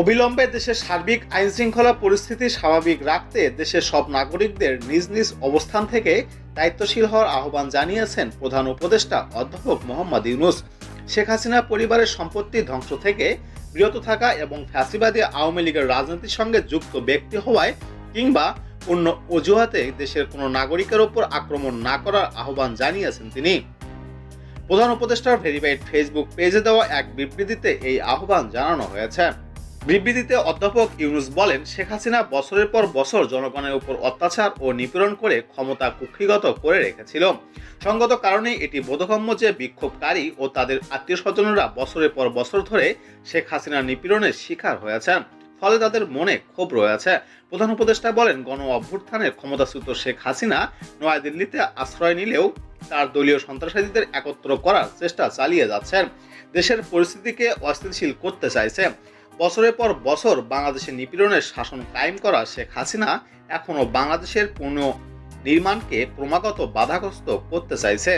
অবিলম্বে দেশের সার্বিক আইন শৃঙ্খলা পরিস্থিতি স্বাভাবিক রাখতে দেশের সব নাগরিকদের নিজ নিজ অবস্থান থেকে দায়িত্বশীল হওয়ার আহ্বান জানিয়েছেন প্রধান উপদেষ্টা অধ্যাপক মোহাম্মদ ইউনুস। শেখ হাসিনা পরিবারের সম্পত্তি ধ্বংস থেকে বিরত থাকা এবং ফ্যাসিবাদী আওয়ামী লীগের রাজনীতির সঙ্গে যুক্ত ব্যক্তি হওয়ায় কিংবা অন্য অজুহাতে দেশের কোনো নাগরিকের ওপর আক্রমণ না করার আহ্বান জানিয়েছেন তিনি। প্রধান উপদেষ্টার ভেরিফাইড ফেসবুক পেজে দেওয়া এক বিবৃতিতে এই আহ্বান জানানো হয়েছে। বিবৃতিতে অধ্যাপক ইউনুস বলেন, শেখ হাসিনা বছরের পর বছর জনগণের উপর অত্যাচার ও নিপীড়ন করে ক্ষমতা কুক্ষিগত করে রেখেছিল। সঙ্গত কারণে এটি বোধগম্য যে বিক্ষোভকারী ও তাদের আত্মীয় স্বজনরা বছরের পর বছর ধরে শেখ হাসিনার নিপীড়নের শিকার হয়েছেন, ফলে তাদের মনে ক্ষোভ রয়েছে। প্রধান উপদেষ্টা বলেন, গণ অভ্যুত্থানের ক্ষমতাচ্যুত শেখ হাসিনা নয়াদিল্লিতে আশ্রয় নিলেও তার দলীয় সন্ত্রাসবাদীদের একত্র করার চেষ্টা চালিয়ে যাচ্ছেন। দেশের পরিস্থিতিকে অস্থিতিশীল করতে চাইছে। বছরের পর বছর বাংলাদেশে নিপীড়নের শাসন কায়েম করা শেখ হাসিনা এখনও বাংলাদেশের পুনঃ নির্মাণকে ক্রমাগত বাধাগ্রস্ত করতে চাইছে।